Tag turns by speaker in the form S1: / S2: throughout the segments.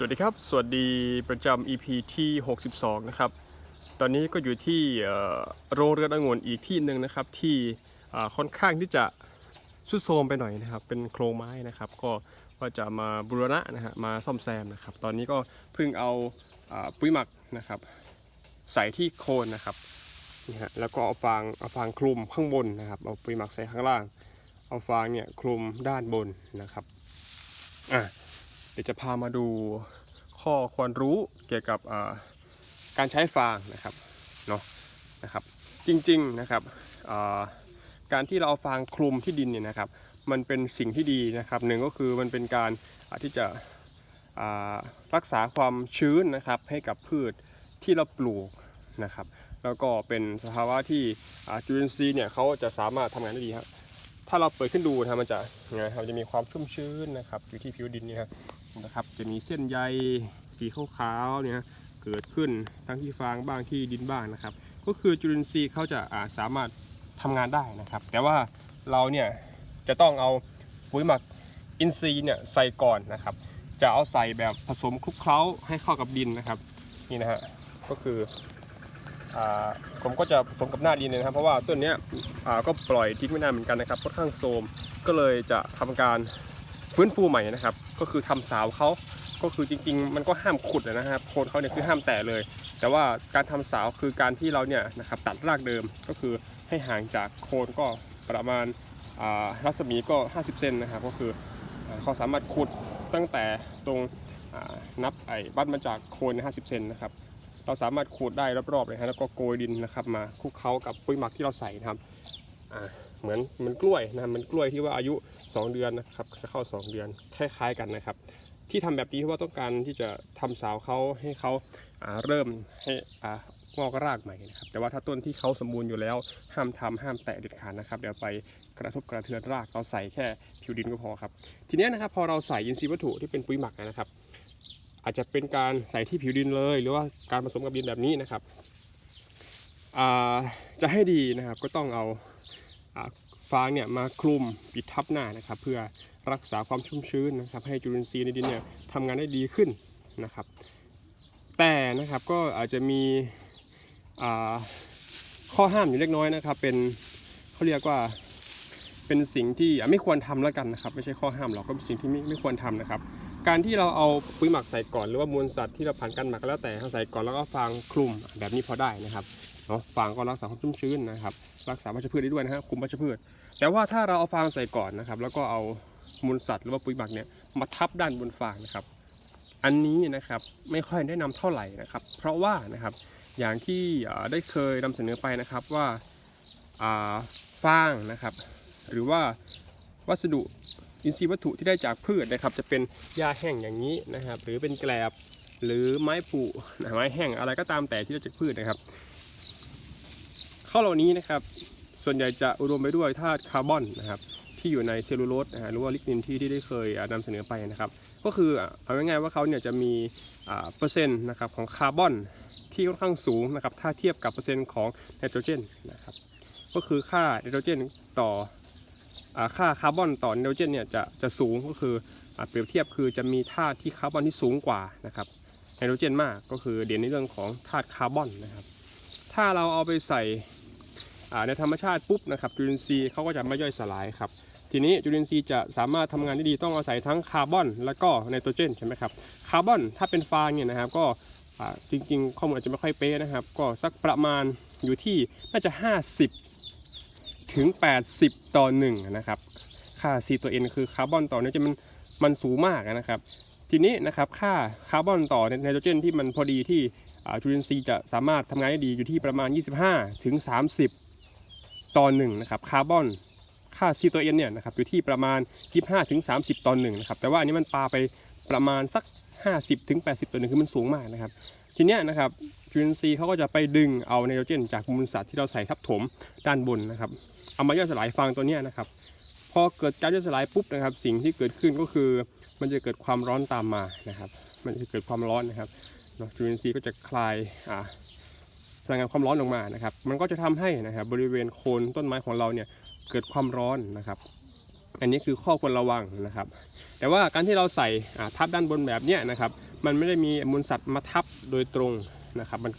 S1: สวัสดีครับ สวัสดีประจำ EP ที่ 62 นะครับ ตอนนี้ก็อยู่ที่โรงเรือนองุ่นอีกที่หนึ่งนะครับ ที่ค่อนข้างที่จะสุดโทรมไปหน่อยนะครับ เป็นโครงไม้นะครับ ก็ว่าจะมาบูรณะนะฮะ มาซ่อมแซมนะครับ ตอนนี้ก็เพิ่งเอาปุ๋ยหมักนะครับ ใส่ที่โคนนะครับ นี่ฮะ แล้วก็เอาฟางเอาฟางคลุมข้างบนนะครับ เอาปุ๋ยหมักใส่ข้างล่าง เอาฟางเนี่ยคลุมด้านบนนะครับ อะ ดี๋ยวจะพามาดูข้อควรรู้เกี่ยวกับการใช้ฟางนะครับเนาะนะครับ จริงๆนะครับการที่เราเอาฟางคลุมที่ดินเนี่ยนะครับ มันเป็นสิ่งที่ดีนะครับหนึ่งก็คือมันเป็นการที่จะรักษาความชื้นนะครับให้กับพืชที่เราปลูกนะครับ แล้วก็เป็นสภาวะที่จุลินทรีย์เนี่ยเขาจะสามารถทำงานได้ดีครับถ้าเราเปิดขึ้นดูนะมันจะนะครับจะมีความชุ่มชื้นนะครับอยู่ที่ผิวดินนี่ครับ นะครับ จะมีเส้นใยสีขาวๆเนี่ยเกิดขึ้นทั้งที่ฟางบ้างที่ดินบ้างนะครับ ก็คือจุลินทรีย์เขาจะอาสามารถทำงานได้นะครับ แต่ว่าเราเนี่ยจะต้องเอาปุ๋ยหมักอินทรีย์เนี่ยใส่ก่อนนะครับ จะเอาใส่แบบผสมคลุกเคล้าให้เข้ากับดินนะครับนี่นะฮะก็คืออผมก็จะผสมกับหน้าดินนะครับ เพราะว่าต้นเนี้ยก็ปล่อยทิ้งไม่นานเหมือนกันนะครับค่อนข้างโทรมก็เลยจะทำการฟื้นฟูใหม่นะครับ ก็คือทำสาวเขาก็คือจริงๆ มันก็ห้ามขุดนะครับโคนเขาเนี่ยคือห้ามแตะเลย แต่ว่าการทำสาวคือการที่เราเนี่ยนะครับตัดรากเดิมก็คือให้ห่างจากโคนก็ประมาณรัศมีก็ 50 เซนนะครับก็คือเขาสามารถขุดตั้งแต่ตรงนับไอ้บัดมาจากโคนเนี่ย50 เซนนะครับเราสามารถขูดได้รอบๆเลยฮะแล้วก็โกยดินนะครับมาคลุกเคล้ากับปุ๋ยหมักที่เราใส่นะครับเหมือนเหมือนกล้วยนะเหมันกล้วยที่ว่าอายุ 2 เดือนนะครับจะเข้า 2 เดือนคล้ายๆกันนะครับ ที่ทำแบบนี้เพราะว่าต้องการที่จะทำสาวเขาให้เขาาเริ่มให้งอกรากใหม่นะครับแต่ว่าถ้าต้นที่เขาสมบูรณ์อยู่แล้วห้ามทำห้ามแตะเด็ดขาดนะครับเดี๋ยวไปกระทบกระเทือนรากเราใส่แค่ผิวดินก็พอครับ ทีนี้นะครับพอเราใส่อินทรีย์วัตถุที่เป็นปุ๋ยหมักนะครับ อาจจะเป็นการใส่ที่ผิวดินเลย หรือว่าการผสมกับดินแบบนี้นะครับจะให้ดีนะครับก็ต้องเอา ฟางเนี่ยมาคลุมปิดทับหน้านะครับ เพื่อรักษาความชุ่มชื้นนะครับ ให้จุลินทรีย์ในดินเนี่ยทำงานได้ดีขึ้นนะครับ แต่นะครับก็อาจจะมีข้อห้ามอยู่เล็กน้อยนะครับ เป็นเขาเรียกว่าเป็นสิ่งที่ไม่ควรทำแล้วกันนะครับ ไม่ใช่ข้อห้ามหรอกก็เป็นสิ่งที่ไม่ไม่ควรทำนะครับ การที่เราเอาปุ๋ยหมักใส่ก่อนหรือว่ามูลสัตว์ที่เราผ่านการหมักแล้วแต่เราใส่ก่อนแล้วก็ฟางคลุมแบบนี้พอได้นะครับ เนาะฟางก็รักษาความชุ่มชื้นนะครับ รักษาวัชพืชได้ด้วยนะครับคุมวัชพืช แต่ว่าถ้าเราเอาฟางใส่ก่อนนะครับ แล้วก็เอามูลสัตว์หรือว่าปุ๋ยหมักเนี่ยมาทับด้านบนฟางนะครับ อันนี้นะครับไม่ค่อยแนะนำเท่าไหร่นะครับ เพราะว่านะครับอย่างที่ได้เคยนำเสนอไปนะครับว่าฟางนะครับ หรือว่าวัสดุอินทรีย์วัตถุที่ได้จากพืชนะครับ จะเป็นหญ้าแห้งอย่างนี้นะครับ หรือเป็นแกลบหรือไม้ผุไม้แห้งอะไรก็ตามแต่ที่ได้จากพืชนะครับ ข้าวเหล่านี้นะครับ ส่วนใหญ่จะอุดมไปด้วยธาตุคาร์บอนนะครับ ที่อยู่ในเซลลูโลสนะฮะหรือว่าลิกนินที่ที่ได้เคยอ่านำเสนอไปนะครับ ก็คือเอาง่ายๆว่าเขาเนี่ยจะมีเปอร์เซ็นต์นะครับของคาร์บอนที่ค่อนข้างสูงนะครับถ้าเทียบกับเปอร์เซ็นต์ของไนโตรเจนนะครับ ก็คือค่าไนโตรเจนต่ออค่าคาร์บอนต่อไนโตรเจนเนี่ยจะจะสูงก็คืออเปรียบเทียบคือจะมีธาตุที่คาร์บอนที่สูงกว่านะครับไนโตรเจนมากก็คือเด่นในเรื่องของธาตุคาร์บอนนะครับ ถ้าเราเอาไปใส่ ในธรรมชาติปุ๊บนะครับจุลินทรีย์เขาก็จะไม่ย่อยสลายครับทีนี้จุลินทรีย์จะสามารถทำงานได้ดีต้องอาศัยทั้งคาร์บอน แล้วก็ไนโตรเจนใช่ไหมครับคาร์บอนถ้าเป็นฟางเนี่ยนะครับก็จริงๆ ข้อมูลอาจจะไม่ค่อยเป๊ะนะครับ ก็สักประมาณอยู่ที่น่าจะ 50 ถึง 80 ต่อ1นะครับค่า C ตัว N คือคาร์บอนต่อไนโตรเจนมันมันสูงมากนะครับ ทีนี้นะครับค่าคาร์บอนต่อไนโตรเจนที่มันพอดีที่จุลินทรีย์จะสามารถทำงานได้ดีอยู่ที่ประมาณ 25 ถึง 30 ต่อ1นะครับคาร์บอนค่า C ตัว N เนี่ยนะครับอยู่ที่ประมาณ 25ถึง30 ต่อ1นะครับแต่ว่าอันนี้มันปาไปประมาณสัก 50ถึง80 ต่อ1คือมันสูงมากนะครับทีเนี้ยนะครับจุลินทรีย์เขาก็จะไปดึงเอาไนโตรเจน จากมูลสัตว์ที่เราใส่ทับถมด้านบนนะครับเอามาย่อยสลายฟางตัวเนี้ยนะครับพอเกิดการย่อยสลายปุ๊บนะครับสิ่งที่เกิดขึ้นก็คือ มันจะเกิดความร้อนตามมานะครับมันจะเกิดความร้อนนะครับจุลินทรีย์ก็จะคลายอ่า พลังงานความร้อนออกมานะครับ มันก็จะทำให้นะครับบริเวณโคนต้นไม้ของเราเนี่ยเกิดความร้อนนะครับ อันนี้คือข้อควรระวังนะครับ แต่ว่าการที่เราใส่ทับด้านบนแบบเนี้ยนะครับ มันไม่ได้มีมูลสัตว์มาทับโดยตรงนะครับมัน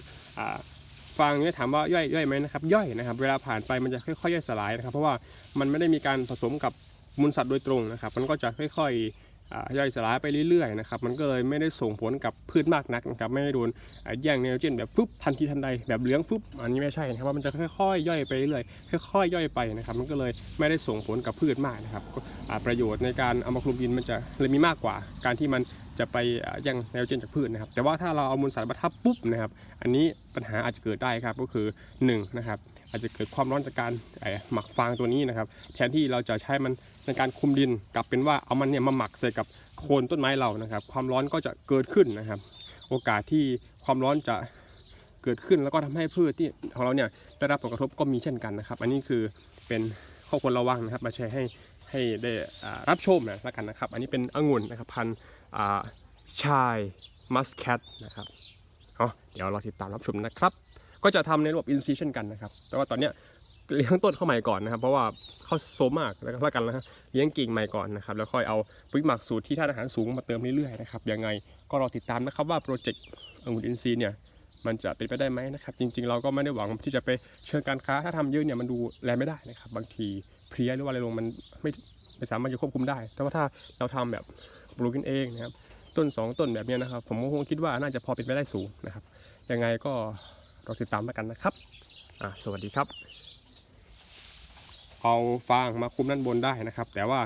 S1: ฟางเนี่ยถามว่าย่อยย่อยไหมนะครับย่อยนะครับ เวลาผ่านไปมันจะค่อยๆย่อยสลายนะครับ เพราะว่ามันไม่ได้มีการผสมกับมูลสัตว์โดยตรงนะครับ มันก็จะค่อยๆ ย่อยสลายไปเรื่อยๆนะครับมันก็เลยไม่ได้ส่งผลกับพืชมากนักนะครับไม่ได้โดนแย่งไนโตรเจนแบบฟึบทันทีทันใดแบบเหลืองฟึบอันนี้ไม่ใช่นะครับว่ามันจะค่อยๆย่อยไปเรื่อยๆค่อยๆย่อยไปนะครับมันก็เลยไม่ได้ส่งผลกับพืชมากนะครับประโยชน์ในการเอามาคลุมดินมันจะเลยมีมากกว่าการที่มัน จะไปย่งไนโตรเจนจากพืชนะครับ แต่ว่าถ้าเราเอามูลสัตว์มาทับปุ๊บนะครับ อันนี้ปัญหาอาจจะเกิดได้ครับก็คือ1นะครับอาจจะเกิดความร้อนจากการหมักฟางตัวนี้นะครับ แทนที่เราจะใช้มันในการคุมดินกลับเป็นว่าเอามันเนี่ยมาหมักใส่กับโคนต้นไม้เรานะครับ ความร้อนก็จะเกิดขึ้นนะครับ โอกาสที่ความร้อนจะเกิดขึ้นแล้วก็ทำให้พืชที่ของเราเนี่ยได้รับผลกระทบก็มีเช่นกันนะครับ อันนี้คือเป็นข้อควรระวังนะครับ มาแชร์ให้ ให้ได้รับชมนะแล้วกันนะครับ อันนี้เป็นองุ่นนะครับพันช่าชายมัสแคทนะครับเดี๋ยวเราติดตามรับชมนะครับ ก็จะทำในระบบอินซีเช่นกันนะครับ แต่ว่าตอนเนี้ยเลี้ยงต้นเข้าใหม่ก่อนนะครับ เพราะว่าเขาโซมากแล้วก็กันนะฮะเลี้ยงกิ่งใหม่ก่อนนะครับ แล้วค่อยเอาปุ๋ยหมักสูตรที่ท่านอาหารสูงมาเติมเรื่อยๆนะครับ ยังไงก็รอติดตามนะครับว่าโปรเจกต์องุ่นอินซีเนี่ยมันจะเป็นไปได้ไหมนะครับ จริงๆ เราก็ไม่ได้หวังที่จะไปเชิงการค้าถ้าทำเยอะเนี่ยมันดูแลไม่ได้นะครับ บางที เพลี้ยหรือว่าอะไรลงมันไม่ไม่สามารถจะควบคุมได้ แต่ว่าถ้าเราทำแบบปลูกกันเองนะครับ ต้น 2 ต้นแบบนี้นะครับ ผมก็คงคิดว่าน่าจะพอเป็นไปได้สูงนะครับ ยังไงก็รอติดตามแล้วกันนะครับ อ่าสวัสดีครับ เอาฟางมาคุมด้านบนได้นะครับ แต่ว่า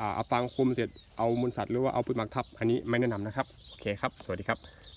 S1: อ่าเอาฟางคุมเสร็จเอามูลสัตว์หรือว่าเอาปุ๋ยหมักทับ อันนี้ไม่แนะนำนะครับ โอเคครับ สวัสดีครับ